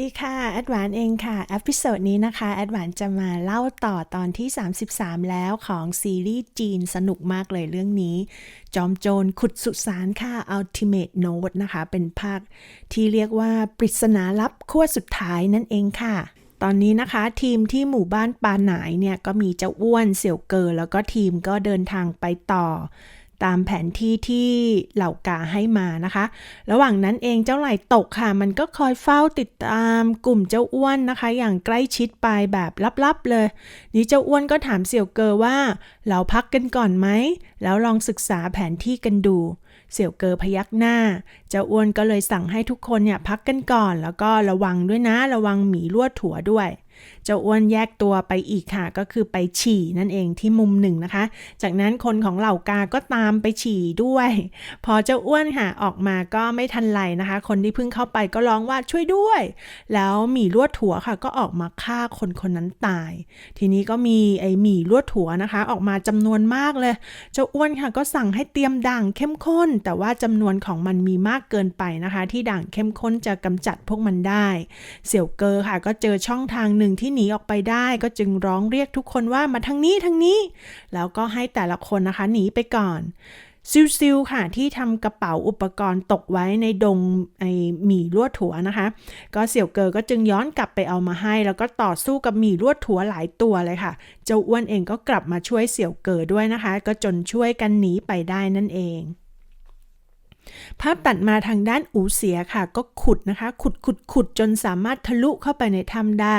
ดีค่ะ แอดวานเองค่ะเอพิโซดนี้นะคะ แอดวานจะมาเล่าต่อตอนที่ 33 แล้วของซีรีส์จีนสนุกมากเลยเรื่องนี้ จอมโจรขุดสุสานค่ะ Ultimate Note นะคะ เป็นภาคที่เรียกว่าปริศนาลับขั้วสุดท้ายนั่นเองค่ะ ตอนนี้นะคะทีมที่หมู่บ้านปาหนายเนี่ย ก็มีเจ้าอ้วนเสี่ยวเกอแล้วก็ทีมก็เดินทางไปต่อ ตามแผนที่ที่เหล่ากาให้มานะคะ ระหว่างนั้นเองเจ้าไหลตกค่ะ มันก็คอยเฝ้าติดตามกลุ่มเจ้าอ้วนนะคะ อย่างใกล้ชิดไปแบบลับๆเลย นี่เจ้าอ้วนก็ถามเสี่ยวเกอว่า เราพักกันก่อนไหม แล้วลองศึกษาแผนที่กันดู เสี่ยวเกอพยักหน้า เจ้าอ้วนก็เลยสั่งให้ทุกคนเนี่ยพักกันก่อน แล้วก็ระวังด้วยนะ ระวังหมีลวดถั่วด้วย เจ้าอ้วนแยกตัวไปอีกค่ะ ก็คือไปฉี่นั่นเองที่มุมหนึ่งนะคะ จากนั้นคนของเหล่ากาก็ตามไปฉี่ด้วย พอเจ้าอ้วนค่ะออกมาก็ไม่ทันไรนะคะ คนที่เพิ่งเข้าไปก็ร้องว่าช่วยด้วย แล้วหมีลวดถั่วค่ะ ก็ออกมาฆ่าคนคนนั้นตาย ทีนี้ก็มีไอหมีลวดถั่วนะคะ ออกมาจำนวนมากเลย เจ้าอ้วนค่ะก็สั่งให้เตรียมด่างเข้มข้น แต่ว่าจำนวนของมันมีมากเกินไปนะคะ ที่ด่างเข้มข้นจะกำจัดพวกมันได้ เสี่ยวเกอค่ะก็เจอช่องทางหนึ่งที่หนีออกไปได้ก็จึงร้องเรียกทุกคนว่ามาทางนี้ทางนี้ แล้วก็ให้แต่ละคนนะคะหนีไปก่อนซิลซิลค่ะ ที่ทำกระเป๋าอุปกรณ์ตกไว้ในดงไอหมี่ลวดถั่วนะคะ ก็เสี่ยวเกอก็จึงย้อนกลับไปเอามาให้ แล้วก็ต่อสู้กับหมี่ลวดถั่วหลายตัวเลยค่ะ เจ้าอ้วนเองก็กลับมาช่วยเสี่ยวเกอด้วยนะคะ ก็จนช่วยกันหนีไปได้นั่นเอง ภาพตัดมาทางด้านอูเสียค่ะ ก็ขุดนะคะ ขุดขุดขุดจนสามารถทะลุเข้าไปในถ้ำได้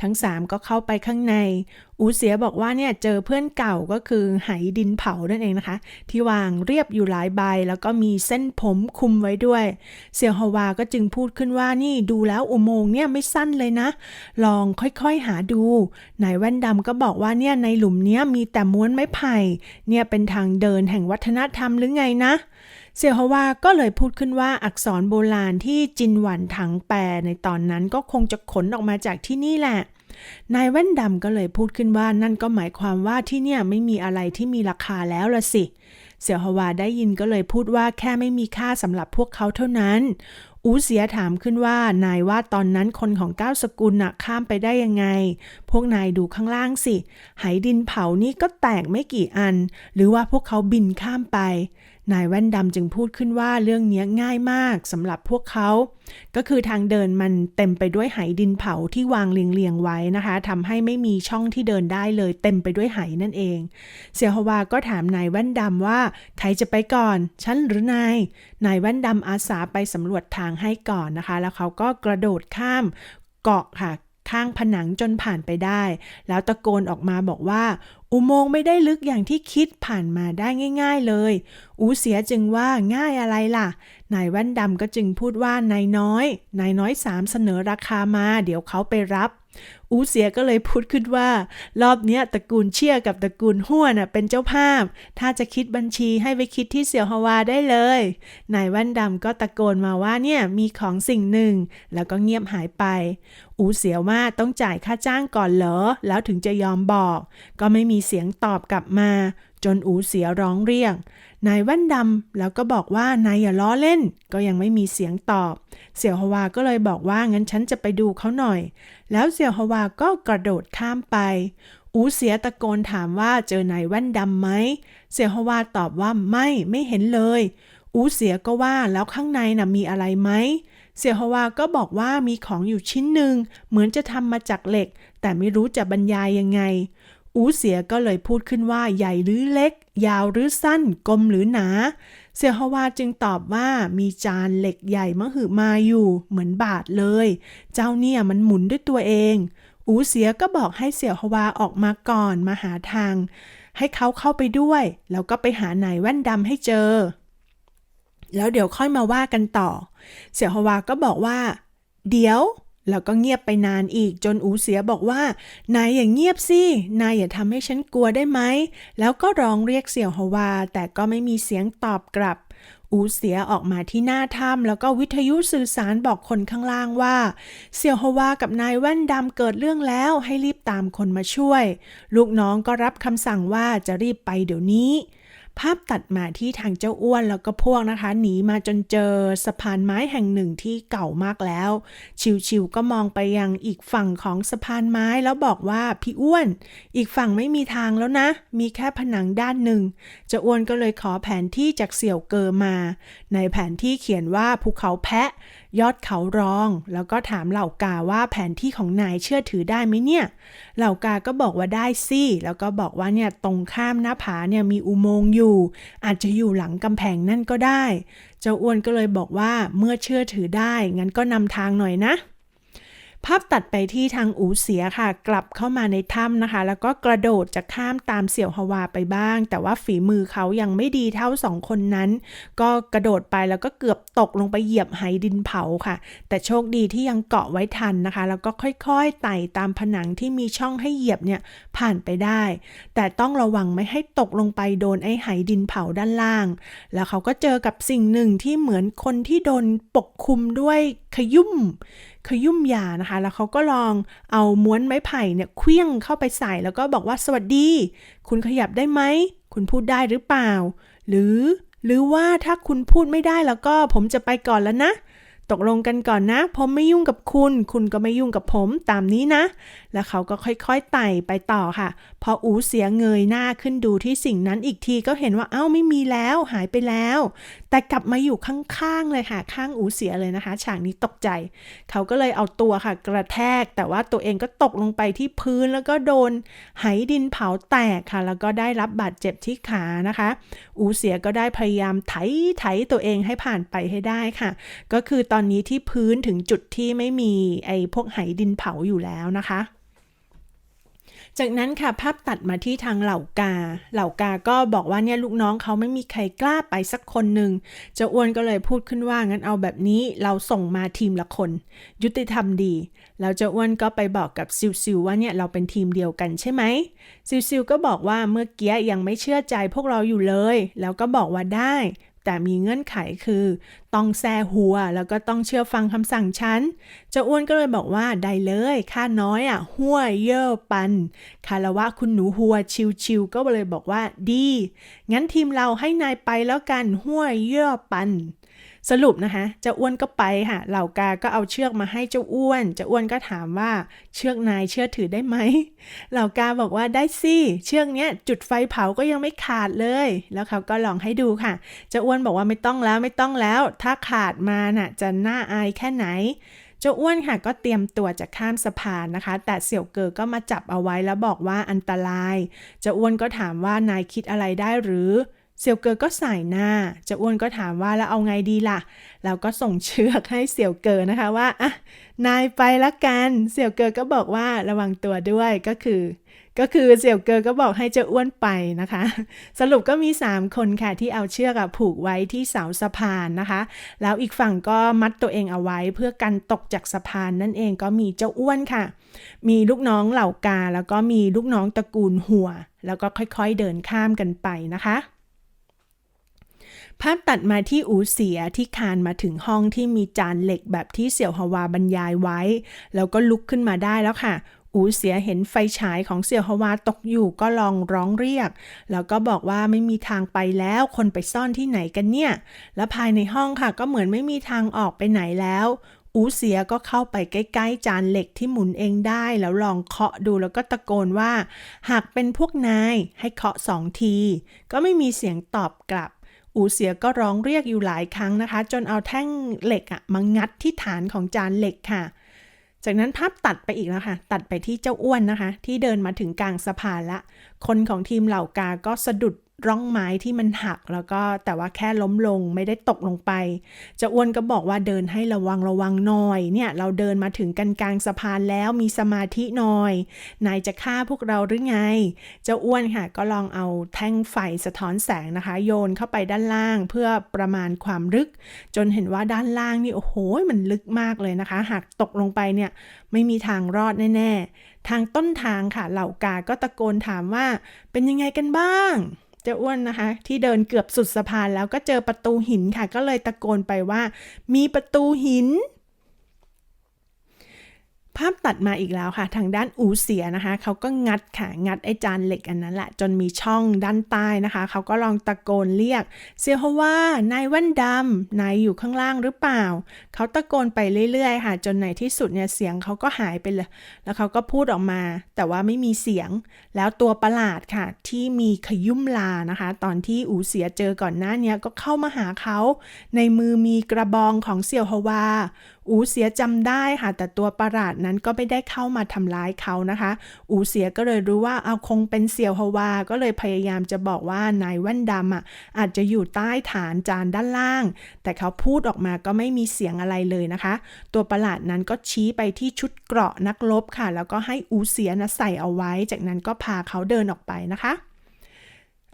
ทั้ง 3 ก็เข้าไปข้างใน อูเสียบอกว่าเนี่ยเจอเพื่อนเก่าก็คือไหดินเผานั่นเองนะคะ ที่วางเรียบอยู่หลายใบ แล้วก็มีเส้นผมคุมไว้ด้วย เสี่ยวฮวาก็จึงพูดขึ้นว่านี่ดูแล้วอุโมงค์เนี่ยไม่สั้นเลยนะ ลองค่อยๆหาดูนายแว่นดำก็บอกว่าเนี่ยในหลุมเนี้ยมีแต่ม้วนไม้ไผ่เนี่ยเป็นทางเดินแห่งวัฒนธรรมหรือไงนะ เสี่ยวฮวาก็เลยพูดขึ้นว่าอักษรโบราณที่จินหวันถังแปลในตอนนั้นก็คงจะขนออกมาจากที่นี่แหละ นายแว่นดำก็เลยพูดขึ้นว่านั่นก็หมายความว่าที่เนี่ยไม่มีอะไรที่มีราคาแล้วละสิเสี่ยวฮวาได้ยินก็เลยพูดว่าแค่ไม่มีค่าสำหรับพวกเขาเท่านั้น อูเสียถามขึ้นว่านายว่าตอนนั้นคนของเก้าสกุลน่ะข้ามไปได้ยังไง พวกนายดูข้างล่างสิ ไหดินเผานี่ก็แตกไม่กี่อัน หรือว่าพวกเขาบินข้ามไป นายแว่นดำจึงพูดขึ้นว่าเรื่องนี้ง่ายมากสำหรับพวกเขา ก็คือทางเดินมันเต็มไปด้วยไหดินเผาที่วางเรียงๆไว้นะคะทำให้ไม่มีช่องที่เดินได้เลยเต็มไปด้วยไหนั่นเองเสียวฮวาก็ถามนายแว่นดำว่าใครจะไปก่อน ฉันหรือนาย นายแว่นดำอาสาไปสำรวจทางให้ก่อนนะคะ แล้วเขาก็กระโดดข้ามเกาะค่ะข้างผนังจนผ่านไปได้ แล้วตะโกนออกมาบอกว่า อุโมงค์ไม่ได้ลึกอย่างที่คิดผ่านมาได้ง่าย ๆเลย อูเสียจึงว่าง่ายอะไรล่ะนายแว่นดำก็จึงพูดว่านายน้อย นายน้อยสามเสนอราคามา เดี๋ยวเขาไปรับ อูเสียก็เลยพูดขึ้นว่า รอบเนี้ยตระกูลเชี่ยกับตระกูลหัวน่ะเป็นเจ้าภาพ ถ้าจะคิดบัญชีให้ไปคิดที่เสี่ยวฮวาได้เลย นายแว่นดำก็ตะโกนมาว่าเนี่ยมีของสิ่งหนึ่ง แล้วก็เงียบหายไป อูเสียว่าต้องจ่ายค่าจ้างก่อนเหรอ แล้วถึงจะยอมบอก ก็ไม่มีเสียงตอบกลับมา จนอูเสียร้องเรียก นายแว่นดำแล้วก็บอกว่านายอย่าล้อเล่น ก็ยังไม่มีเสียงตอบ เสี่ยวฮวาก็เลยบอกว่างั้นฉันจะไปดูเขาหน่อย แล้วเสี่ยวฮวาก็กระโดดข้ามไปอูเสียตะโกนถามว่าเจอนายแว่นดำไหม เสี่ยวฮวาตอบว่าไม่ไม่เห็นเลย อูเสียก็ว่าแล้วข้างในน่ะมีอะไรไหม เสี่ยวฮวาก็บอกว่ามีของอยู่ชิ้นหนึ่งเหมือนจะทำมาจากเหล็ก แต่ไม่รู้จะบรรยายยังไง อูเสียก็เลยพูดขึ้นว่าใหญ่หรือเล็ก ยาวหรือสั้น กลมหรือหนา เสี่ยฮวาจึงตอบว่ามีจานเหล็กใหญ่มหึมาอยู่เหมือนบาทเลย เจ้าเนี่ยมันหมุนด้วยตัวเอง อูเสียก็บอกให้เสี่ยฮวาออกมาก่อนมาหาทาง ให้เขาเข้าไปด้วย แล้วก็ไปหานายแว่นดำให้เจอ แล้วเดี๋ยวค่อยมาว่ากันต่อ เสี่ยฮวาก็บอกว่า เดี๋ยว แล้วก็เงียบไปนานอีกจนอูเสียบอกว่า นายอย่างเงียบสิ นายอย่าทำให้ฉันกลัวได้ไหม แล้วก็ร้องเรียกเสี่ยวฮวา แต่ก็ไม่มีเสียงตอบกลับ อูเสียออกมาที่หน้าถ้ำแล้วก็วิทยุสื่อสารบอกคนข้างล่างว่า เสี่ยวฮวากับนายแว่นดำเกิดเรื่องแล้วให้รีบตามคนมาช่วย ลูกน้องก็รับคำสั่งว่าจะรีบไปเดี๋ยวนี้ ภาพตัดมาที่ทางเจ้าอ้วนแล้วก็พวกนะคะ หนีมาจนเจอสะพานไม้แห่งหนึ่งที่เก่ามากแล้ว ชิวๆก็มองไปยังอีกฝั่งของสะพานไม้แล้วบอกว่าพี่อ้วน อีกฝั่งไม่มีทางแล้วนะ มีแค่ผนังด้านหนึ่งเจ้าอ้วนก็เลยขอแผนที่จากเสี่ยวเกอมา ในแผนที่เขียนว่าภูเขาแพะ ยอดเขารอง แล้วก็ถามเหล่ากาว่าแผนที่ของนายเชื่อถือได้ไหมเนี่ย เหล่ากาก็บอกว่าได้สิ แล้วก็บอกว่าเนี่ยตรงข้ามหน้าผาเนี่ยมีอุโมงค์อยู่ อาจจะอยู่หลังกำแพงนั่นก็ได้ เจ้าอ้วนก็เลยบอกว่าเมื่อเชื่อถือได้ งั้นก็นำทางหน่อยนะ ภาพตัดไปที่ทางอูเสียค่ะ กลับเข้ามาในถ้ำนะคะ แล้วก็กระโดดจะข้ามตามเสี่ยวฮวาไปบ้าง แต่ว่าฝีมือเขายังไม่ดีเท่าสองคนนั้น ก็กระโดดไปแล้วก็เกือบตกลงไปเหยียบไหดินเผาค่ะ แต่โชคดีที่ยังเกาะไว้ทันนะคะ แล้วก็ค่อยๆไต่ตามผนังที่มีช่องให้เหยียบเนี่ยผ่านไปได้ แต่ต้องระวังไม่ให้ตกลงไปโดนไอ้ไหดินเผาด้านล่าง แล้วเขาก็เจอกับสิ่งหนึ่งที่เหมือนคนที่โดนปกคลุมด้วยขยุ่ม ขยุ่มยานะคะ แล้วเขาก็ลองเอาม้วนไม้ไผ่เนี่ยเคลี้ยงเข้าไปใส่แล้วก็บอกว่าสวัสดี คุณขยับได้ไหม คุณพูดได้หรือเปล่า หรือ หรือว่าถ้าคุณพูดไม่ได้แล้วก็ผมจะไปก่อนแล้วนะ ตกลงกันก่อนนะ ผมไม่ยุ่งกับคุณ คุณก็ไม่ยุ่งกับผมตามนี้นะ แล้วเขาก็ค่อยๆไต่ไปต่อค่ะ ออูเสียเงยหน้าขึ้นดูที่สิ่งนั้นอีกทีก็เห็นว่าเอ้าไม่มีแล้วหายไปแล้ว แต่กลับมาอยู่ข้างๆเลยค่ะข้างอูเสียเลยนะคะ ฉากนี้ตกใจ เขาก็เลยเอาตัวค่ะ กระแทก แต่ว่าตัวเองก็ตกลงไปที่พื้นแล้วก็โดนไหดินเผาแตกค่ะ แล้วก็ได้รับบาดเจ็บที่ขานะคะ อูเสียก็ได้พยายามไถไถตัวเองให้ผ่านไปให้ได้ค่ะ ก็คือตอนนี้ที่พื้นถึงจุดที่ไม่มีไอ้พวกไหดินเผาอยู่แล้วนะคะ จากนั้นค่ะภาพตัดมาที่ทางเหล่ากา เหล่ากาก็บอกว่าเนี่ยลูกน้องเขาไม่มีใครกล้าไปสักคนหนึ่งเจ้าอ้วนก็เลยพูดขึ้นว่างั้นเอาแบบนี้เราส่งมาทีมละคน ยุติธรรมดี แล้วเจ้าอ้วนก็ไปบอกกับซิวซิวว่าเนี่ยเราเป็นทีมเดียวกันใช่ไหมซิวซิวก็บอกว่าเมื่อกี้ยังไม่เชื่อใจพวกเราอยู่เลย แล้วก็บอกว่าได้ แต่มีเงื่อนไขคือ ต้องแซหัว แล้วก็ต้องเชื่อฟังคำสั่งฉันเจ้าอ้วนก็เลยบอกว่าได้เลยค่าน้อยอะหัวเย่อปัน คารวะคุณหนูหัวชิวชิวๆก็เลยบอกว่าดี งั้นทีมเราให้นายไปแล้วกันหัวเย่อปัน สรุปนะคะเจ้าอ้วนก็ไปค่ะ เหล่ากาก็เอาเชือกมาให้เจ้าอ้วน เจ้าอ้วนก็ถามว่าเชือกนายเชื่อถือได้ไหม เหล่ากาบอกว่าได้สิ เชือกเนี้ยจุดไฟเผาก็ยังไม่ขาดเลย แล้วเขาก็ลองให้ดูค่ะ เจ้าอ้วนบอกว่าไม่ต้องแล้วไม่ต้องแล้ว ถ้าขาดมาน่ะจะน่าอายแค่ไหนเจ้าอ้วนค่ะก็เตรียมตัวจะข้ามสะพานนะคะ แต่เสี่ยวเกอก็มาจับเอาไว้แล้วบอกว่าอันตราย เจ้าอ้วนก็ถามว่านายคิดอะไรได้หรือ เสี่ยวเกอก็ใส่หน้าเจ้าอ้วนก็ถามว่าแล้วเอาไงดีล่ะแล้วก็ส่งเชือกให้เสี่ยวเกอนะคะว่าอะนายไปละกัน เสี่ยวเกอก็บอกว่าระวังตัวด้วยก็คือ ก็คือเสี่ยวเกอก็บอกให้เจ้าอ้วนไปนะคะ สรุปก็มี 3 คนค่ะที่เอาเชือกผูกไว้ที่เสาสะพานนะคะ แล้วอีกฝั่งก็มัดตัวเองเอาไว้เพื่อกันตกจากสะพานนั่นเองก็มีเจ้าอ้วนค่ะ มีลูกน้องเหล่ากาแล้วก็มีลูกน้องตระกูลหัว แล้วก็ค่อยๆเดินข้ามกันไปนะคะ ภาพตัดมาที่อูเสียที่คานมาถึงห้องที่มีจานเหล็กแบบที่เสี่ยวฮวาบรรยายไว้ แล้วก็ลุกขึ้นมาได้แล้วค่ะ อูเสียเห็นไฟฉายของเสี่ยวฮวาตกอยู่ก็ลองร้องเรียก แล้วก็บอกว่าไม่มีทางไปแล้วคนไปซ่อนที่ไหนกันเนี่ย และภายในห้องค่ะก็เหมือนไม่มีทางออกไปไหนแล้วอูเสียก็เข้าไปใกล้ๆจานเหล็กที่หมุนเองได้ แล้วลองเคาะดูแล้วก็ตะโกนว่า หากเป็นพวกนายให้เคาะสองที ก็ไม่มีเสียงตอบกลับ อูเสียก็ร้องเรียกอยู่หลายครั้งนะคะ จนเอาแท่งเหล็กอะมางัดที่ฐานของจานเหล็กค่ะ จากนั้นภาพตัดไปอีกแล้วค่ะ ตัดไปที่เจ้าอ้วนนะคะ ที่เดินมาถึงกลางสะพานละ คนของทีมเหล่ากาก็สะดุด ร่องไม้ที่มันหักแล้วก็แต่ว่าแค่ล้มลงไม่ได้ตกลงไปเจ้าอ้วนก็บอกว่าเดินให้ระวังระวังหน่อย เนี่ยเราเดินมาถึงกันกลางสะพานแล้วมีสมาธิหน่อย นายจะฆ่าพวกเราหรือไง เจ้าอ้วนค่ะก็ลองเอาแท่งไฟสะท้อนแสงนะคะ โยนเข้าไปด้านล่างเพื่อประมาณความลึก จนเห็นว่าด้านล่างนี่โอ้โหมันลึกมากเลยนะคะ หากตกลงไปเนี่ยไม่มีทางรอดแน่ ๆ ทางต้นทางค่ะเหล่ากาก็ตะโกนถามว่าเป็นยังไงกันบ้าง เจ้าอ้วนนะคะ ที่เดินเกือบสุดสะพานแล้วก็เจอประตูหินค่ะ ก็เลยตะโกนไปว่า มีประตูหิน ภาพตัดมาอีกแล้วค่ะ ทางด้านอูเสียนะคะ เขาก็งัดค่ะ งัดไอ้จานเหล็กอันนั้นแหละ จนมีช่องด้านใต้นะคะ เขาก็ลองตะโกนเรียก เซียวฮว่านายว่นดำนายอยู่ข้างล่างหรือเปล่า เขาตะโกนไปเรื่อยๆ ค่ะ จนในที่สุดเนี่ยเสียงเขาก็หายไปเลย แล้วเขาก็พูดออกมา แต่ว่าไม่มีเสียง แล้วตัวประหลาดค่ะ ที่มีขยุ่มลานะคะ ตอนที่อูเสียเจอก่อนหน้านี้ก็เข้ามาหาเขา ในมือมีกระบองของเซียวฮวา อูเสียจำได้ค่ะ แต่ตัวประหลาดนั้นก็ไม่ได้เข้ามาทำร้ายเขานะคะ อูเสียก็เลยรู้ว่าเอาคงเป็นเซียวฮวา ก็เลยพยายามจะบอกว่านายแว่นดำอะอาจจะอยู่ใต้ฐานจานด้านล่าง แต่เขาพูดออกมาก็ไม่มีเสียงอะไรเลยนะคะ ตัวประหลาดนั้นก็ชี้ไปที่ชุดเกราะนักรบค่ะ แล้วก็ให้อูเสียนะใส่เอาไว้ จากนั้นก็พาเขาเดินออกไปนะคะ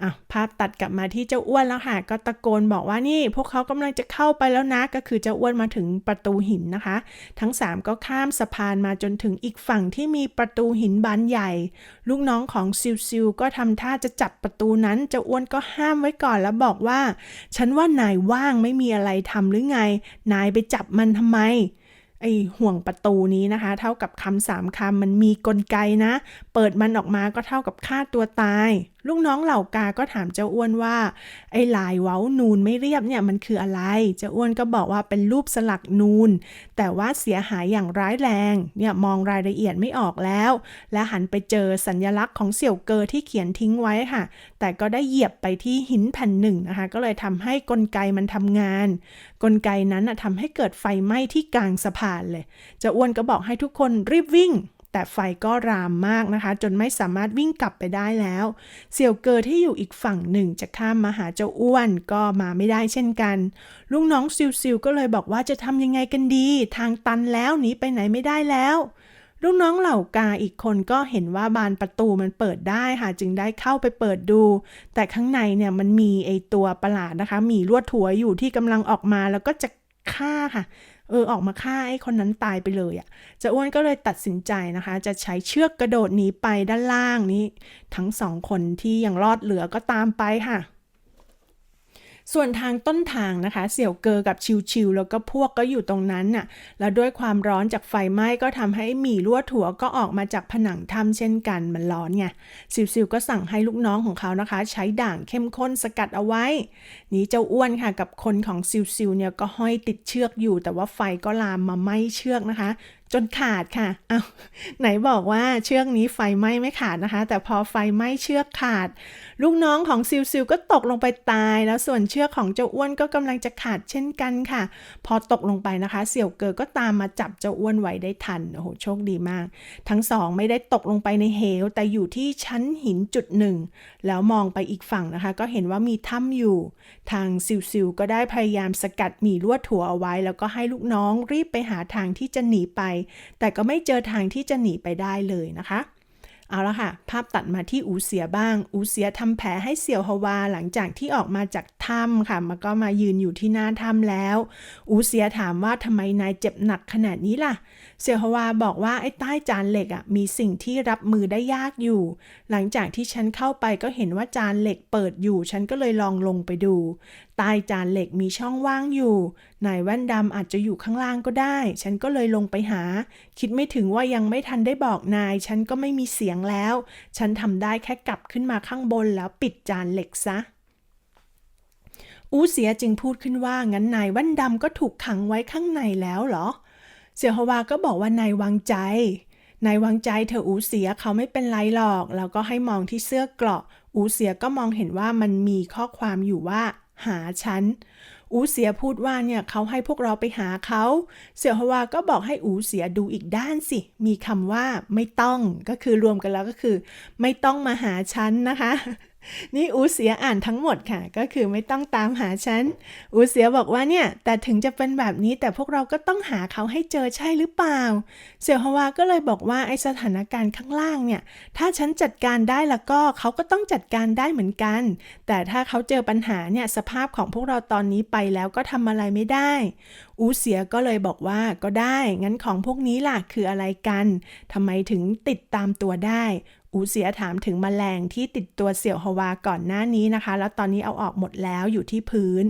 อะภาพตัดกลับมาที่เจ้าอ้วนแล้วค่ะ ก็ตะโกนบอกว่านี่ พวกเขากำลังจะเข้าไปแล้วนะ ก็คือเจ้าอ้วนมาถึงประตูหินนะคะ ทั้ง 3 ก็ข้ามสะพานมาจนถึงอีกฝั่งที่มีประตูหินบานใหญ่ ลูกน้องของซิวซิวก็ทำท่าจะจับประตูนั้น เจ้าอ้วนก็ห้ามไว้ก่อนแล้วบอกว่า ฉันว่านายว่างไม่มีอะไรทำหรือไง นายไปจับมันทำไมไอห่วงประตูนี้นะคะ เท่ากับคำสามคำมันมีกลไกนะ เปิดมันออกมาก็เท่ากับฆ่าตัวตาย ลูกน้องเหล่ากาก็ถามเจ้าอ้วนว่า ไอ้ลายเว้านูนไม่เรียบเนี่ยมันคืออะไร เจ้าอ้วนก็บอกว่าเป็นรูปสลักนูน แต่ว่าเสียหายอย่างร้ายแรง เนี่ยมองรายละเอียดไม่ออกแล้ว และหันไปเจอสัญลักษณ์ของเสี่ยวเกอที่เขียนทิ้งไว้ค่ะ แต่ก็ได้เหยียบไปที่หินแผ่นหนึ่งนะคะ ก็เลยทำให้กลไกมันทำงาน กลไกนั้นนะทำให้เกิดไฟไหม้ที่กลางสะพานเลย เจ้าอ้วนก็บอกให้ทุกคนรีบวิ่ง แต่ไฟก็รามมากนะคะ จนไม่สามารถวิ่งกลับไปได้แล้ว เสี่ยวเกอที่อยู่อีกฝั่งหนึ่งจะข้ามมาหาเจ้าอ้วนก็มาไม่ได้เช่นกัน ลูกน้องซิวซิวก็เลยบอกว่าจะทำยังไงกันดี ทางตันแล้วหนีไปไหนไม่ได้แล้วลูกน้องเหล่ากาอีกคนก็เห็นว่าบานประตูมันเปิดได้ค่ะจึงได้เข้าไปเปิดดู แต่ข้างในเนี่ยมันมีไอตัวประหลาดนะคะ มีลวดถั่วอยู่ที่กำลังออกมาแล้วก็จะฆ่าค่ะ เออออกมาฆ่าไอ้คนนั้นตายไปเลยอะ่ะจะอ้วนก็เลยตัดสินใจนะคะ จะใช้เชือกกระโดดหนีไปด้านล่างนี้ ทั้งสองคนที่ยังรอดเหลือก็ตามไปค่ะ ส่วนทางต้นทางนะคะ เสี่ยวเกอกับชิวชิวแล้วก็พวกก็อยู่ตรงนั้นน่ะ แล้วด้วยความร้อนจากไฟไหม้ก็ทำให้หมี่ลวดถั่วก็ออกมาจากผนังถ้ำเช่นกันมันร้อนไงซิวซิวก็สั่งให้ลูกน้องของเขานะคะ ใช้ด่างเข้มข้นสกัดเอาไว้ นี้เจ้าอ้วนค่ะกับคนของซิวซิวเนี่ยก็ห้อยติดเชือกอยู่ แต่ว่าไฟก็ลามมาไหม้เชือกนะคะ จนขาดค่ะ เอาไหนบอกว่าเชือกนี้ไฟไหม้ไม่ขาดนะคะ แต่พอไฟไหม้เชือกขาด ลูกน้องของซิวซิวก็ตกลงไปตาย แล้วส่วนเชือกของเจ้าอ้วนก็กำลังจะขาดเช่นกันค่ะ พอตกลงไปนะคะ เสี่ยวเกอก็ตามมาจับเจ้าอ้วนไว้ได้ทัน โอ้โห โชคดีมาก ทั้งสองไม่ได้ตกลงไปในเหว แต่อยู่ที่ชั้นหินจุดหนึ่ง แล้วมองไปอีกฝั่งนะคะ ก็เห็นว่ามีถ้ำอยู่ ทางซิวซิวก็ได้พยายามสกัดหมีลวดถั่วเอาไว้ แล้วก็ให้ลูกน้องรีบไปหาทางที่จะหนีไปแต่ก็ไม่เจอทางที่จะหนีไปได้เลยนะคะเอาละค่ะ ภาพตัดมาที่อูเสียบ้าง อูเสียทำแผลให้เสี่ยวฮวาหลังจากที่ออกมาจากถ้ำค่ะ มันก็มายืนอยู่ที่หน้าถ้ำแล้ว อูเสียถามว่าทำไมนายเจ็บหนักขนาดนี้ล่ะเสี่ยวฮวาบอกว่าไอ้ใต้จานเหล็กอะมีสิ่งที่รับมือได้ยากอยู่ หลังจากที่ฉันเข้าไปก็เห็นว่าจานเหล็กเปิดอยู่ ฉันก็เลยลองลงไปดู ใต้จานเหล็กมีช่องว่างอยู่ นายแว่นดำอาจจะอยู่ข้างล่างก็ได้ ฉันก็เลยลงไปหา คิดไม่ถึงว่ายังไม่ทันได้บอกนาย ฉันก็ไม่มีเสียงแล้ว ฉันทำได้แค่กลับขึ้นมาข้างบนแล้วปิดจานเหล็กซะ อูเสียจึงพูดขึ้นว่างั้นนายแว่นดำก็ถูกขังไว้ข้างในแล้วเหรอ เสี่ยวฮวาก็บอกว่านายวางใจ นายวางใจเธออูเสียเขาไม่เป็นไรหรอก แล้วก็ให้มองที่เสื้อเกราะ อูเสียก็มองเห็นว่ามันมีข้อความอยู่ว่าหาฉัน อูเสียพูดว่าเนี่ยเขาให้พวกเราไปหาเขา เสี่ยวฮวาก็บอกให้อูเสียดูอีกด้านสิ มีคำว่าไม่ต้อง ก็คือรวมกันแล้วก็คือ ไม่ต้องมาหาฉันนะคะ นี่อูเสียอ่านทั้งหมดค่ะ ก็คือไม่ต้องตามหาฉัน อูเสียบอกว่าเนี่ย แต่ถึงจะเป็นแบบนี้แต่พวกเราก็ต้องหาเขาให้เจอใช่หรือเปล่า เสี่ยวฮวาก็เลยบอกว่าไอสถานการณ์ข้างล่างเนี่ย ถ้าฉันจัดการได้แล้วก็เขาก็ต้องจัดการได้เหมือนกัน แต่ถ้าเขาเจอปัญหาเนี่ยสภาพของพวกเราตอนนี้ไปแล้วก็ทำอะไรไม่ได้ อูเสียก็เลยบอกว่าก็ได้งั้นของพวกนี้ล่ะคืออะไรกันทำไมถึงติดตามตัวได้อูเสียถามถึงแมลงที่ติดตัวเสี่ยวฮวาก่อนหน้านี้นะคะ แล้วตอนนี้เอาออกหมดแล้วอยู่ที่พื้น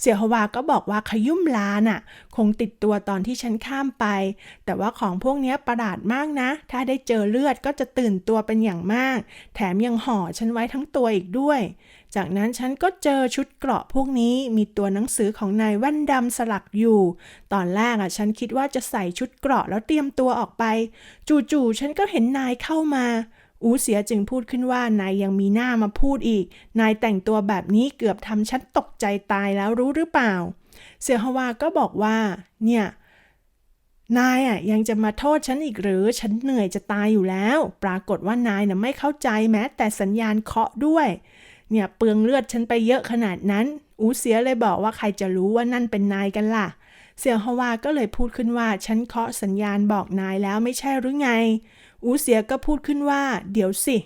เสี่ยวฮวาก็บอกว่าขยุ่มลาน่ะ คงติดตัวตอนที่ฉันข้ามไป แต่ว่าของพวกนี้ประหลาดมากนะ ถ้าได้เจอเลือดก็จะตื่นตัวเป็นอย่างมาก แถมยังห่อฉันไว้ทั้งตัวอีกด้วย จากนั้นฉันก็เจอชุดเกราะพวกนี้มีตัวหนังสือของนายแว่นดำสลักอยู่ ตอนแรกอะฉันคิดว่าจะใส่ชุดเกราะแล้วเตรียมตัวออกไป จู่ๆฉันก็เห็นนายเข้ามา อูเสียจึงพูดขึ้นว่านายยังมีหน้ามาพูดอีก นายแต่งตัวแบบนี้เกือบทำฉันตกใจตายแล้วรู้หรือเปล่า เสี่ยฮวาก็บอกว่า เนี่ยนายอะยังจะมาโทษฉันอีกหรือ ฉันเหนื่อยจะตายอยู่แล้ว ปรากฏว่านายน่ะไม่เข้าใจแม้ แต่สัญญาณเคาะด้วย เนี่ยเปลืองเลือดฉันไปเยอะขนาดนั้น อูเสียเลยบอกว่าใครจะรู้ว่านั่นเป็นนายกันล่ะ เสี่ยฮวาก็เลยพูดขึ้นว่าฉันเคาะสัญญาณบอกนายแล้วไม่ใช่หรือไง อูเสียก็พูดขึ้นว่า เดี๋ยวสิ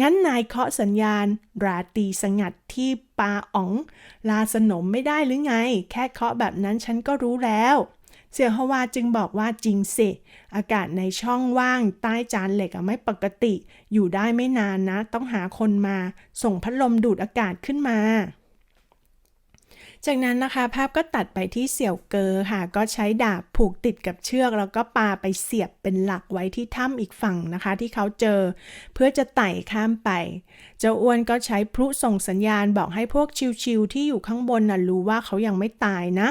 งั้นนายเคาะสัญญาณ ราตีสงัดที่ปาอ๋อง ลาสนมไม่ได้หรือไง แค่เคาะแบบนั้นฉันก็รู้แล้ว เสี่ยฮวาจึงบอกว่าจริงสิอากาศในช่องว่างใต้จานเหล็กไม่ปกติ อยู่ได้ไม่นานนะ ต้องหาคนมา ส่งพัดลมดูดอากาศขึ้นมาจากนั้นนะคะภาพก็ตัดไปที่เสี่ยวเกอค่ะ ก็ใช้ดาบผูกติดกับเชือก แล้วก็ปาไปเสียบเป็นหลักไว้ที่ถ้ำอีกฝั่งนะคะ ที่เขาเจอเพื่อจะไต่ข้ามไป เจ้าอ้วนก็ใช้พลุส่งสัญญาณบอกให้พวกชิวๆที่อยู่ข้างบนน่ะรู้ว่าเขายังไม่ตายนะ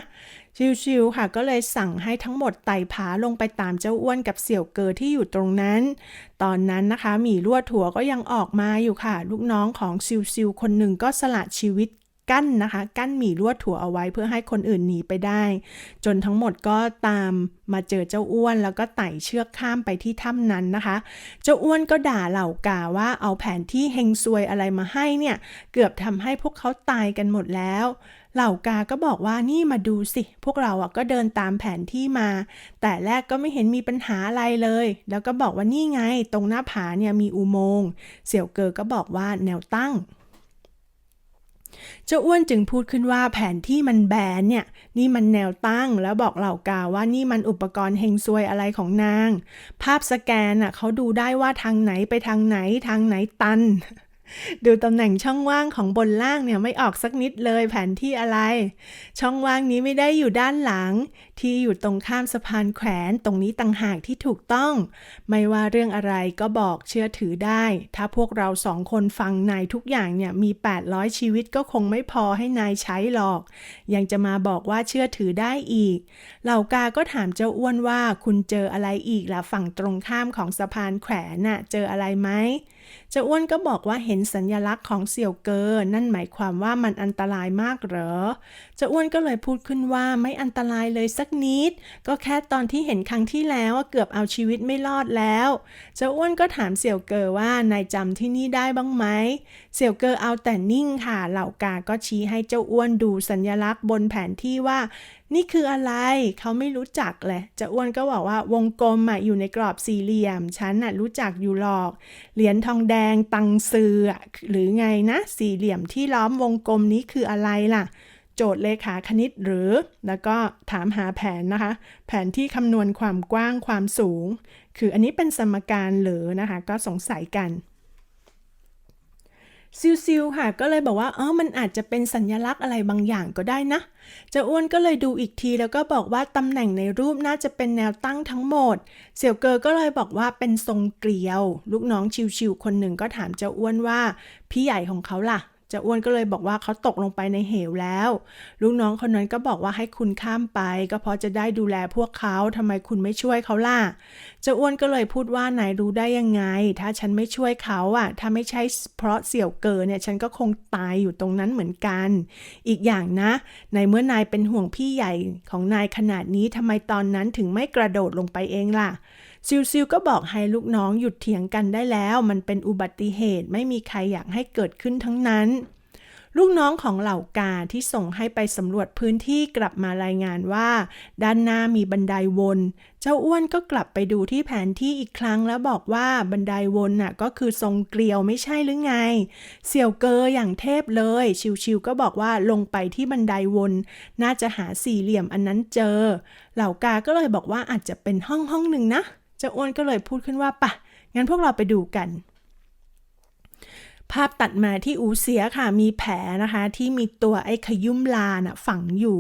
ชิวๆค่ะก็เลยสั่งให้ทั้งหมดไต่ผาลงไปตามเจ้าอ้วนกับเสี่ยวเกอที่อยู่ตรงนั้น ตอนนั้นนะคะหมีลวดถั่วก็ยังออกมาอยู่ค่ะ ลูกน้องของชิวๆคนหนึ่งก็สละชีวิต กั้นนะคะ กั้นหมีลวดถั่วเอาไว้เพื่อให้คนอื่นหนีไปได้ จนทั้งหมดก็ตามมาเจอเจ้าอ้วน แล้วก็ไต่เชือกข้ามไปที่ถ้ำนั้นนะคะ เจ้าอ้วนก็ด่าเหล่ากาว่าเอาแผนที่เฮงซวยอะไรมาให้เนี่ย เกือบทำให้พวกเขาตายกันหมดแล้วเหล่ากาก็บอกว่านี่มาดูสิ พวกเราอะก็เดินตามแผนที่มา แต่แรกก็ไม่เห็นมีปัญหาอะไรเลย แล้วก็บอกว่านี่ไง ตรงหน้าผาเนี่ยมีอุโมงค์เสี่ยวเกอก็บอกว่าแนวตั้ง เจ้าอ้วนจึงพูดขึ้นว่าแผนที่มันแบนเนี่ย นี่มันแนวตั้งแล้วบอกเหล่ากาว่านี่มันอุปกรณ์เฮงซวยอะไรของนาง ภาพสแกนน่ะเขาดูได้ว่าทางไหนไปทางไหนทางไหนตัน ดูตำแหน่งช่องว่างของบนล่างเนี่ยไม่ออกสักนิดเลยแผนที่อะไร ช่องว่างนี้ไม่ได้อยู่ด้านหลัง ที่อยู่ตรงข้ามสะพานแขวนตรงนี้ต่างหากที่ถูกต้อง ไม่ว่าเรื่องอะไรก็บอกเชื่อถือได้ ถ้าพวกเราสองคนฟังนายทุกอย่างเนี่ยมี 800 ชีวิตก็คงไม่พอให้นายใช้หรอก ยังจะมาบอกว่าเชื่อถือได้อีก เหล่ากาก็ถามเจ้าอ้วนว่าคุณเจออะไรอีกล่ะฝั่งตรงข้ามของสะพานแขวนน่ะเจออะไรไหม จ้าอ้วนก็บอกว่าเห็นสัญลักษณ์ของเสี่ยวเกอนั่นหมายความว่ามันอันตรายมากเหรอเจ้าอ้วนก็เลยพูดขึ้นว่าไม่อันตรายเลยสักนิด ก็แค่ตอนที่เห็นครั้งที่แล้วว่าเกือบเอาชีวิตไม่รอดแล้วเจ้าอ้วนก็ถามเสี่ยวเกอว่านายจำที่นี่ได้บ้างไหมเสี่ยวเกอเอาแต่นิ่งค่ะเหล่ากาก็ชี้ให้เจ้าอ้วนดูสัญลักษณ์บนแผนที่ว่า นี่คืออะไรเขาไม่รู้จักเลยจ้าอ้วนก็บอกว่าวงกลมอะอยู่ในกรอบสี่เหลี่ยม ฉันน่ะรู้จักอยู่หรอก เหรียญทองแดงตังซือหรือไงนะ สี่เหลี่ยมที่ล้อมวงกลมนี้คืออะไรล่ะ โจทย์เลขาคณิตหรือ แล้วก็ถามหาแผนนะคะ แผนที่คำนวณความกว้างความสูง คืออันนี้เป็นสมการหรือนะคะ ก็สงสัยกัน ซิวๆค่ะ ก็เลยบอกว่าเออมันอาจจะเป็นสัญลักษณ์อะไรบางอย่างก็ได้นะเจ้าอ้วนก็เลยดูอีกทีแล้วก็บอกว่าตำแหน่งในรูปน่าจะเป็นแนวตั้งทั้งหมด เสี่ยวเกอก็เลยบอกว่าเป็นทรงเกลียว ลูกน้องชิวๆคนหนึ่งก็ถามเจ้าอ้วนว่า พี่ใหญ่ของเขาล่ะเจ้าอ้วนก็เลยบอกว่าเขาตกลงไปในเหวแล้ว ลูกน้องคนนั้นก็บอกว่าให้คุณข้ามไป ก็เพราะจะได้ดูแลพวกเขาทำไมคุณไม่ช่วยเขาล่ะเจ้าอ้วนก็เลยพูดว่านายรู้ได้ยังไง ถ้าฉันไม่ช่วยเขาอะถ้าไม่ใช่เพราะเสี่ยวเกอเนี่ยฉันก็คงตายอยู่ตรงนั้นเหมือนกัน อีกอย่างนะ ในเมื่อนายเป็นห่วงพี่ใหญ่ของนายขนาดนี้ทำไมตอนนั้นถึงไม่กระโดดลงไปเองล่ะ ซิวซิวก็บอกให้ลูกน้องหยุดเถียงกันได้แล้ว มันเป็นอุบัติเหตุไม่มีใครอยากให้เกิดขึ้นทั้งนั้น ลูกน้องของเหล่ากาที่ส่งให้ไปสำรวจพื้นที่กลับมารายงานว่า ด้านหน้ามีบันไดวน เจ้าอ้วนก็กลับไปดูที่แผนที่อีกครั้งแล้วบอกว่าบันไดวนน่ะก็คือทรงเกลียวไม่ใช่หรือไง เสี่ยวเกออย่างเทพเลย ชิวๆก็บอกว่าลงไปที่บันไดวน น่าจะหาสี่เหลี่ยมอันนั้นเจอ เหล่ากาก็เลยบอกว่าอาจจะเป็นห้องห้องหนึ่งนะ เจ้าอ้วนก็เลยพูดขึ้นว่าปะงั้นพวกเราไปดูกัน ภาพตัดมาที่อูเสียค่ะ มีแผลนะคะ ที่มีตัวไอ้ขยุ่มลานะฝังอยู่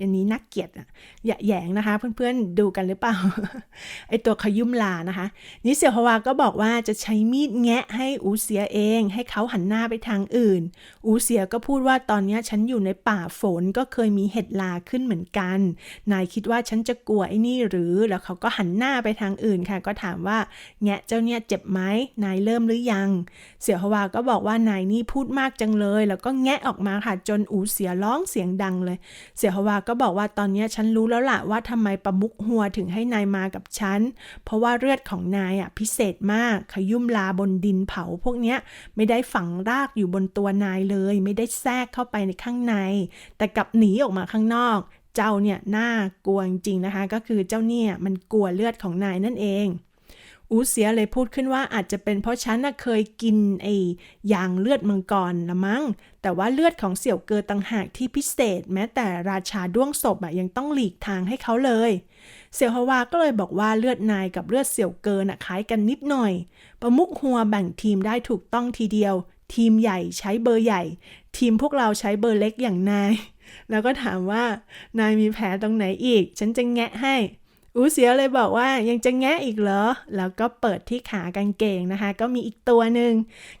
อันนี้น่าเกลียดอะอย่าแยงนะคะ เพื่อนๆดูกันหรือเปล่า ไอ้ตัวขยุ่มลานะคะ นิเซียวฮวาก็บอกว่าจะใช้มีดแงะให้อูเสียเอง ให้เขาหันหน้าไปทางอื่น อูเสียก็พูดว่าตอนนี้ฉันอยู่ในป่าฝนก็เคยมีเห็ดลาขึ้นเหมือนกัน นายคิดว่าฉันจะกลัวไอ้นี่หรือ แล้วเขาก็หันหน้าไปทางอื่นค่ะ ก็ถามว่าแงะเจ้าเนี่ยเจ็บไหมนายเริ่มหรือยัง เสี่ยวฮวาก็บอกอกว่านายนี่พูดมากจังเลย แล้วก็แงะออกมาค่ะจนอูเสียร้องเสียงดังเลย เสี่ยฮวาก็บอกว่าตอนนี้ฉันรู้แล้วล่ะว่าทำไมประมุกหัวถึงให้นายมากับฉัน เพราะว่าเลือดของนายอะพิเศษมากขยุ่มลาบนดินเผาพวกเนี้ยไม่ได้ฝังรากอยู่บนตัวนายเลย ไม่ได้แทรกเข้าไปในข้างใน แต่กลับหนีออกมาข้างนอกเจ้าเนี่ยน่ากลัวจริงๆนะคะ ก็คือเจ้าเนี่ยมันกลัวเลือดของนายนั่นเอง อูเสียเลยพูดขึ้นว่าอาจจะเป็นเพราะฉันน่ะเคยกินไอ้ยางเลือดมังกรละมั้ง แต่ว่าเลือดของเสี่ยวเกอต่างหากที่พิเศษ แม้แต่ราชาด้วงศพอะยังต้องหลีกทางให้เขาเลย เสี่ยวฮวาก็เลยบอกว่าเลือดนายกับเลือดเสี่ยวเกอน่ะคล้ายกันนิดหน่อย ประมุกหัวแบ่งทีมได้ถูกต้องทีเดียว ทีมใหญ่ใช้เบอร์ใหญ่ ทีมพวกเราใช้เบอร์เล็กอย่างนาย แล้วก็ถามว่านายมีแผลตรงไหนอีก ฉันจะแงะให้ อูเสียเลยบอกว่ายังจะแงะอีกเหรอ แล้วก็เปิดที่ขากางเกงนะคะ ก็มีอีกตัวหนึ่ง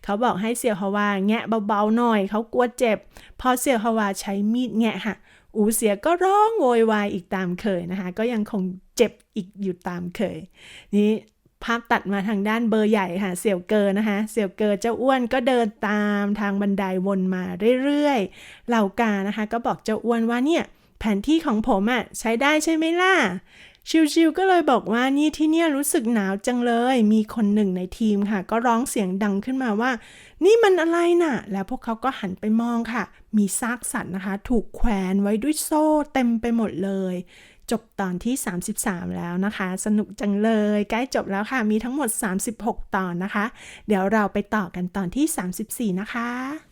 เขาบอกให้เสี่ยวฮวาแงะเบาๆหน่อย เขากลัวเจ็บ พอเสี่ยวฮวาใช้มีดแงะค่ะ อูเสียก็ร้องโวยวายอีกตามเคยนะคะ ก็ยังคงเจ็บอีกอยู่ตามเคย นี่ภาพตัดมาทางด้านเบอร์ใหญ่ค่ะ เสี่ยวเกอนะคะ เสี่ยวเกอเจ้าอ้วนก็เดินตามทางบันไดวนมาเรื่อยๆ เหล่ากานะคะ ก็บอกเจ้าอ้วนว่าเนี่ยแผนที่ของผมอะ่ะใช้ได้ใช่ไหมล่ะ ชิวๆก็เลยบอกว่านี่ที่เนี่ยรู้สึกหนาวจังเลย มีคนหนึ่งในทีมค่ะ ก็ร้องเสียงดังขึ้นมาว่า นี่มันอะไรน่ะ แล้วพวกเขาก็หันไปมองค่ะ มีซากสัตว์นะคะ ถูกแขวนไว้ด้วยโซ่เต็มไปหมดเลย จบตอนที่ 33 แล้วนะคะ สนุกจังเลย ใกล้จบแล้วค่ะ มีทั้งหมด 36 ตอนนะคะ เดี๋ยวเราไปต่อกันตอนที่ 34 นะคะ